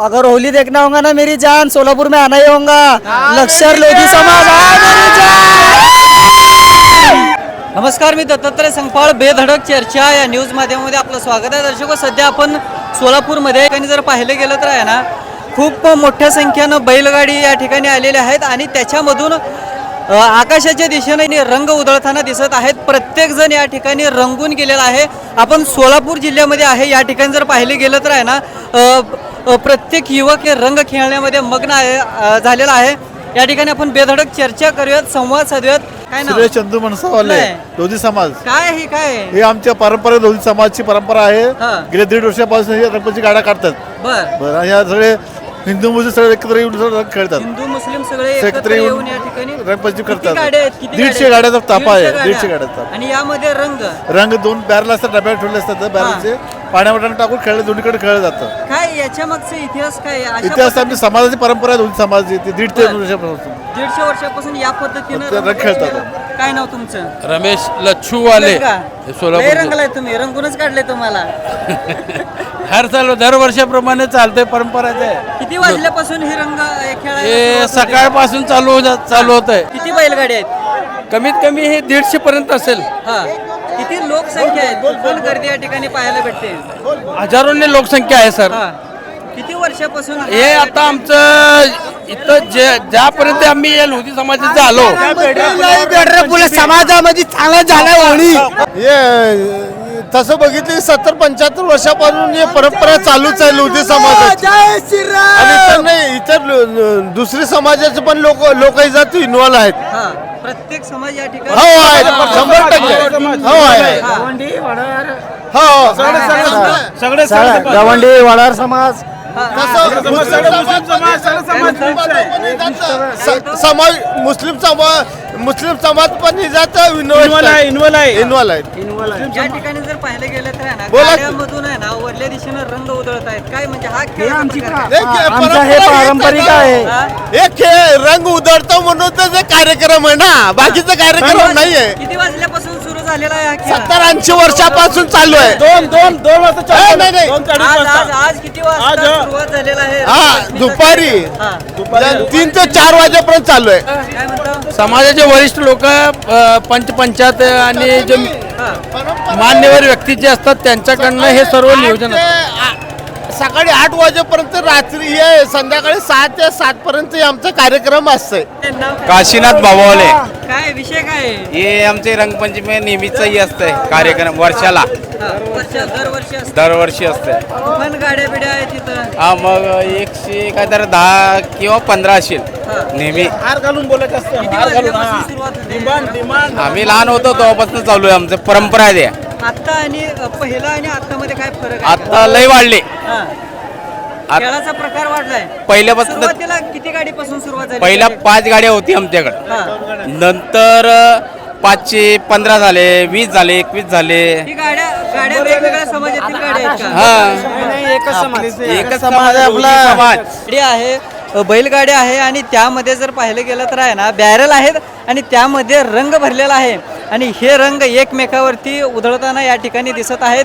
अगर होली देखना होगा ना मेरी जान सोलापुर में आना ही होगा। लक्षर लोधी समाज नमस्कार मी दत्तात्रय संगपाळ बेधडक चर्चा या न्यूज माध्यमामध्ये आपलं स्वागत आहे. दर्शको सध्या आपण सोलापूरमध्ये ठिकाणी जर पाहिलं गेलं तर आहे ना खूप मोठ्या संख्येनं बैलगाडी या ठिकाणी आलेल्या आहेत आणि त्याच्यामधून आकाशाच्या दिशेने रंग उधळताना दिसत आहेत. प्रत्येक जण या ठिकाणी रंगून गेलेला आहे. आपण सोलापूर जिल्ह्यामध्ये आहे. या ठिकाणी जर पाहिले गेलं तर आहे ना प्रत्येक युवक हे रंग खेळण्यामध्ये मग्न आहे झालेला आहे या ठिकाणी आपण बेधडक चर्चा करूयात संवाद साधूयात काय नाव चंदू मनसावाले नाही. समाज काय हे काय? हे आमच्या परंपरा लोधी समाजची परंपरा आहे. गेल्या दीड वर्षापासून हे गणपतीची गाड्या काढतात बर बरं ह्या सगळे हिंदू मुस्लिम सगळे एकत्र येऊन सगळे रंग खेळतात हिंदू मुस्लिम सगळे एकत्र एकत्र येऊन येऊन या ठिकाणी किती करतात. गाड्या आहेत किती दीडशे? गाड्याचा ताफा आहे. दीडशे दीडशे गाड्या. गाड्याचा ताफा. आणि यामध्ये रंग रंग दोन बॅरल असतात डब्यात ठेवले असतात बॅरलचे पाण्यावर रंग टाकून खेळले दोन्हीकडे खेळलं जातं. काय याच्या मागचा इतिहास काय आहे? अशा इतिहास आमची समाजाची परंपरा आहे लोधी समाजाची ती दीड ते बरं. वर्षापासून. दीडशे वर्षापासून या पद्धतीनं रंग खेळतात. काय नाव तुमचं? रमेश लच्छूवाले? हे लय सोलापूर रंगलाय तुम्ही. रंगूनच काढले तुम्हाला. हर चालू दरवर्षाप्रमाणे चालतंय परंपरा आहे किती वाजल्यापासून हे रंग अ, खेळायला हे सुरुवात होते? सकाळपासून चालू हो- चालू होत आहे किती बैलगाडी आहेत? कमीत कमी हे दीडशे पर्यंत असेल. हा. किती लोकसंख्या आहे फुल गर्दी या ठिकाणी पाहायला भेटते हजारोंनी लोकसंख्या आहे सर हा किती वर्षापासून हे आता आमचं इथं जे ज्यापर्यंत आम्ही या लोधी समाजाचे आलो समाजामध्ये चांगला झाला होळी हे तसं बघितलं सत्तर पंच्याहत्तर वर्षापासून हे परंपरा चालूच आहे लोधी समाजाची. आणि इतर नाही इतर दुसरी समाजाचे पण लोक लोक याच्यात इन्व्हॉल्व आहेत. हा प्रत्येक समाज या हो ठिकाणी आहेत शंभर टक्के. हो आहे. हो गवंडी वडार समाज. समाज मुस्लिम समाज मुस्लिम समाज पण याच्यात इन्व्हॉल्व आहे. इन्व्हॉल्व आहेत या ठिकाणी जर पाहिलं गेलं तर आहे ना. गाड्यामधून आहे ना वरल्या दिशेनं रंग उधळत आहेत. काय म्हणजे हा खेळ हे आमचा हे परंपरा पारंपरिक आहे. हे? खेळ रंग उधळतो म्हणून तर कार्यक्रम आहे ना बाकीचा कार्यक्रम नाहीये. किती वाजल्यापासून सुरू झालेला आहे हा खेळ. सत्तर ऐंशी वर्षापासून चालू आहे. दोन दोन दोन वाजता नाही नाही. आज आज आज किती वाजता सुरुवात झालेला आहे? हा दुपारी. हा. तीन ते चार वाजेपर्यंत चालू आहे. काय म्हणतो? समाजाचे वरिष्ठ लोक पंच पंचायत आणि जे हा मान्यवर व्यक्ती जे असतात त्यांच्याकडनं हे सर्व नियोजन ते असतं. आ- सकाळी आठ वाजेपर्यंत रात्री हे संध्याकाळी सहा ते सात पर्यंत हे आमचा कार्यक्रम असतोय? काशीनाथ बाबावले. काय विषय काय? आहे? हे आमचे रंगपंचमी नेहमीचंही असतंय कार्यक्रम वर्षाला. हा, वर्ष दरवर्षी असतं. दरवर्षी असतंय पण गाड्या बिड्या आहेत तिथं? हा मग एकशे काय तर दहा किंवा पंधरा असेल. हा. नेहमी. किती वाजल्यापासून सुरुवात होते? आम्ही लहान होतो तेव्हापासून चालू आहे आमचं परंपरा आहे. ते आता आणि पहिला आणि आता मध्ये काय फरक आहे? आता लय वाढले. हा. आत- खेळाचा प्रकार वाढलाय. पहिल्यापासून सुरुवातीला किती गाडीपासून सुरुवात झाली? पहिल्या पाच गाड्या होती आमच्याकडे. हा. नंतर पाचशे पंधरा झाले वीस झाले एकवीस झाले. ही गाड्या गाड्या वेगवेगळ्या समाजातील गाड्या आहेत का? हा. एकच समाज. एकच समाज आहे आपला. समाज. गाडी आहे अ, बैलगाडी आहे आणि त्यामध्ये जर पाहिलं गेलं तर आहे ना बॅरल आहेत आणि त्यामध्ये रंग भरलेला आहे. आणि हे रंग एकमेकावरती उधळताना या ठिकाणी दिसत आहेत.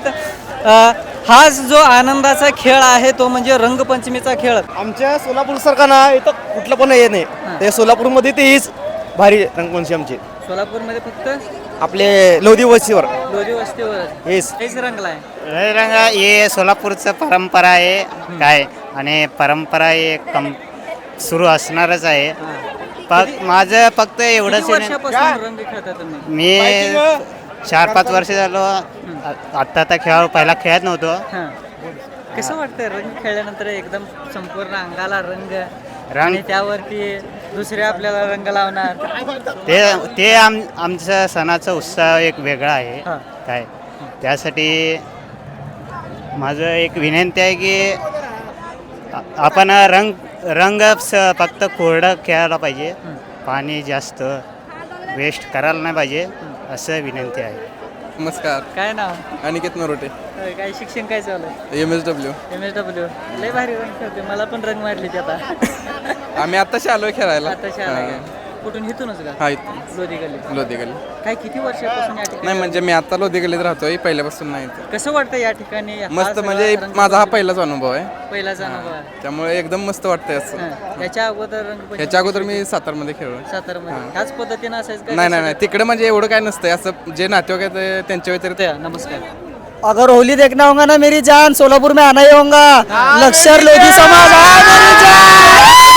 अ, हा जो आनंदाचा खेळ आहे तो म्हणजे रंगपंचमीचा खेळ. आमच्या सोलापूर सारखा ना इथं कुठलं पण हे नाही. ते सोलापूरमध्ये ते हीच भारी रंगवंशी आमची. सोलापूरमध्ये फक्त? आपले लोधी वस्तीवर. लोधी वस्तीवर. हेच हेच हे रंग हे सोलापूरचं परंपरा आहे काय? आणि परंपरा हे कम सुरू असणारच आहे. फक्त माझं फक्त एवढंच आहे ना- वर्षापासून रंग खेळता तुम्ही? मी चार पाच वर्ष झालो. आत्ता आता खेळावर पहिला खेळत नव्हतो. हां. कसं वाटतंय रंग खेळल्यानंतर एकदम संपूर्ण अंगाला रंग रंग आणि त्यावरती दुसरे आपल्याला रंग लावणार. ते ते आम आमचं सणाचा उत्साह एक वेगळा आहे. हां. काय? त्यासाठी माझं एक विनंती आहे की आ- आपण रंग रंग स- फक्त कोरडं खेळायला पाहिजे. पाणी जास्त वेस्ट करायला नाही पाहिजे. असं विनंती आहे. नमस्कार. काय नाव? अनिकेत नरोटे. होय, काय शिक्षण काय चालू आहे? M S W M S W लय भारी रंग खेळते मला पण रंग मारले ते आता. आम्ही आत्ताशी आलो खेळायला. आता शाळा हां. कुठून? इथूनच का? हा इथं लोधी गल्ली लोधी गल्ली. काय किती वर्षापासून या ठिकाणी नाही म्हणजे मी आता लोधी गल्लीत राहतोय पहिल्यापासून नाही इथं. कसं वाटतं या ठिकाणी? हा मस्त सगळा म्हणजे रंगपंचमी- माझा हा पहिलाच अनुभव आहे. पहिलाच अनुभव आहे. त्यामुळे एकदम मस्त वाटतंय असं. हां. याच्या अगोदर रंगपंचमी ह्याच्या अगोदर मी सातारमध्ये खेळलो सातारमध्ये. ह्याच पद्धतीनं असायचं का? नाही नाही नाही तिकडे म्हणजे एवढं काय नसतंय. असं जे नातेवाईक आहेत ते त्यांच्या व्यतिरिक्त ते, नमस्कार. अगर होली देखना होगा ना मेरी जान सोलापुर में आना ही होगा। लक्षर लोधी समाज आ मेरी जान!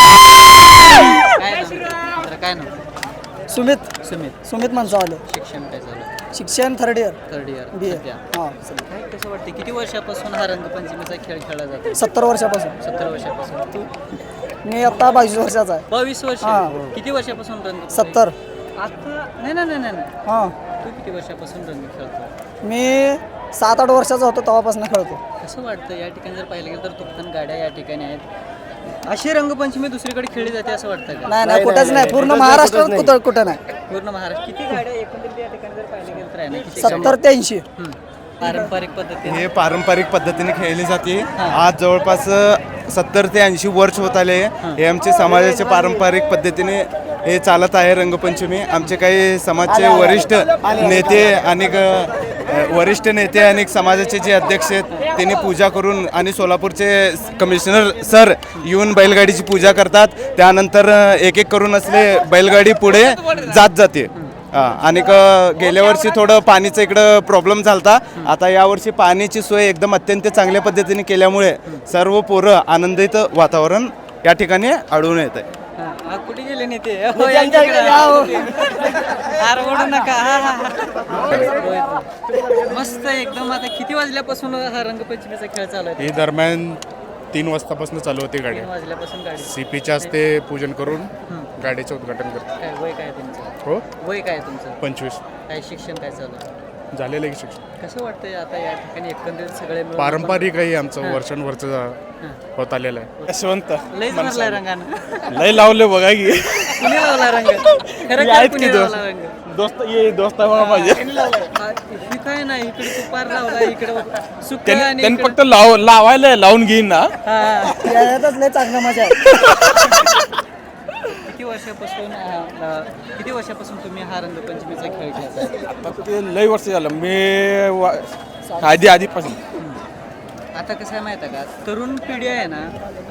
सुमित. सुमित. सुमित मनसावाले शिक्षण काय झालं? शिक्षण third year third year B A सध्या हां. काय कसं वाटतं किती वर्षापासून हा रंगपंचमीचा खेळ खेळला जातो? सत्तर वर्षापासून. सत्तर वर्षापासून. तू मी आता बावीस वर्षाचा आहे. बावीस वर्ष? हां. किती वर्षापासून रंग सत्तर. आता नाही नाही नाही नाही नाही. हां. तू किती वर्षापासून रंग खेळतो मी सात आठ वर्षाचा होतो तेव्हापासून खेळतो. कसं वाटतं या ठिकाणी जर पाहिलं गेलं तर तुफान गाड्या या ठिकाणी आहेत. अशी रंगपंचमी दुसरीकडे खेळली जाते असं वाटतं का? नाही नाही कुठंच नाही पूर्ण महाराष्ट्रात कुठं कुठं नाही. पूर्ण महाराष्ट्र. किती गाड्या एकंदरीत या ठिकाणी जर पाहिलं गेलं तर आहे ना? किती सत्तर ते ऐंशी. पारंपरिक पद्धतीने हे पारंपरिक पद्धतीने खेळली जाते. आज जवळपास सत्तर ते ऐंशी वर्ष होत आले. हे. आमचे समाजाचे पारंपरिक पद्धतीने हे चालत आहे रंगपंचमी. आमचे काही समाजचे वरिष्ठ नेते आणि वरिष्ठ नेते आणि समाजाचे जे अध्यक्ष आहेत त्यांनी पूजा करून आणि सोलापूरचे कमिशनर सर येऊन बैलगाडीची पूजा करतात. त्यानंतर एक एक करून असले बैलगाडी पुढे जात जाते. आणि गेल्या वर्षी थोडं पाणीचं इकडं प्रॉब्लेम झाला आता यावर्षी पाण्याची सोय एकदम अत्यंत चांगल्या पद्धतीने केल्यामुळे सर्व पोरं आनंदित वातावरण या ठिकाणी आढळून येत आहे हा, हा, कुठे गेले नेते हो, यांच्याकडे. हार ओढू नका हा, हा, हा. मस्त एकदम. आता किती वाजल्यापासून हा रंगपंचमीचा खेळ चालू आहे? ही दरम्यान तीन वाजतापासून चालू होते गाडी. तीन वाजल्यापासून गाडी. सीपीच्या हस्ते पूजन करून गाडीचं उद्घाटन करतो. काय वय काय तुमचं? हो? वय काय तुमचं? पंचवीस. काय शिक्षण काय चालू आहे? झालेलं आहे की शिक्षण. कसं वाटतंय आता या ठिकाणी एकंदरीत सगळे मिळून? पारंपरिक आहे आमचं वर्षानुवर्ष होत आलेलं आहे. यशवंत. लयच भरलाय रंगानं. लय लावले बघा की. कुणी लावला रंग? खरं काय कुणी लावला रंग? दोस्त ये दोस्त माझे हा, हे काय नाही इकडे तू पार लावला इकडे सुक आणि त्यांनी फक्त लाव लावायला लावून घेईन ना. हा. लय चांगलं मजा आहे. किती वर्षापासून अ, अ, किती वर्षापासून तुम्ही हा रंगपंचमीचा खेळ खेळता ते लय वर्ष झालं. मी वा- आधी आधीपासून. आता कसं आहे माहिती आहे का? तरुण पिढी आहे ना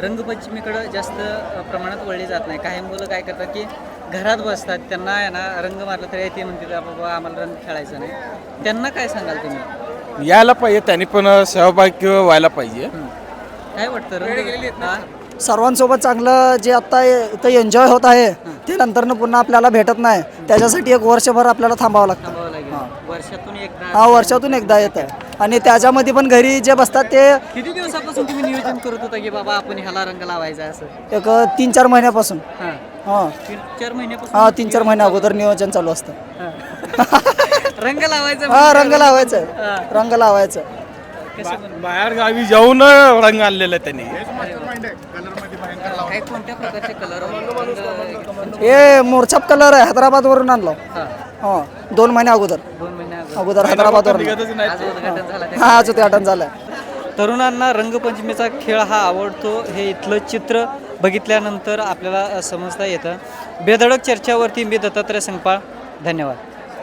रंगपंचमीकडं जास्त अ, प्रमाणात वळली जात नाही. काही मुलं काय करतात की घरात बसतात. त्यांना आहे ना रंग मारला तरी ते म्हणतील बाबा आम्हाला रंग खेळायचा नाही. त्यांना काय सांगाल तुम्ही? यायला पाहिजे त्यांनी पण सहभागी व्हायला पाहिजे. काय वाटतं? रंग हा? सर्वांसोबत चांगलं जे आता इथं एन्जॉय होत आहे ते नंतरनं पुन्हा आपल्याला भेटत नाही. त्याच्यासाठी एक वर्षभर आपल्याला थांबावं लागतं. वर्षातून एकदा हा वर्षातून एकदा येत आहे आणि त्याच्यामध्ये पण घरी जे बसतात ते किती दिवसापासून तुम्ही नियोजन करत होता की बाबा आपण ह्याला रंग लावायचा आहे असं? एक तीन चार महिन्यापासून. हां. हां. तीन चार महिन्यापासून हा तीन चार महिन्या अगोदर नियोजन चालू असतं. रंग लावायचा हा रंग लावायचं. रंग लावायचं. कसं बाहेर गावी जाऊन रंग आणलेला आहे त्यांनी. काय कोणत्या प्रकारचे कलर हे मोरछाप कलर आहे हैदराबादवरून आणलो. हा. हा दोन महिन्या अगोदर. दोन अगोदर. अगोदर हैदराबादवरून. आज उद्घाटन झालं त्या- हा आज उद्घाटन झालं तरुणांना रंगपंचमीचा खेळ हा आवडतो हे इथलं चित्र बघितल्यानंतर आपल्याला समजता येतं. बेधडक चर्चावरती मी दत्तात्रय संगपाळ. धन्यवाद.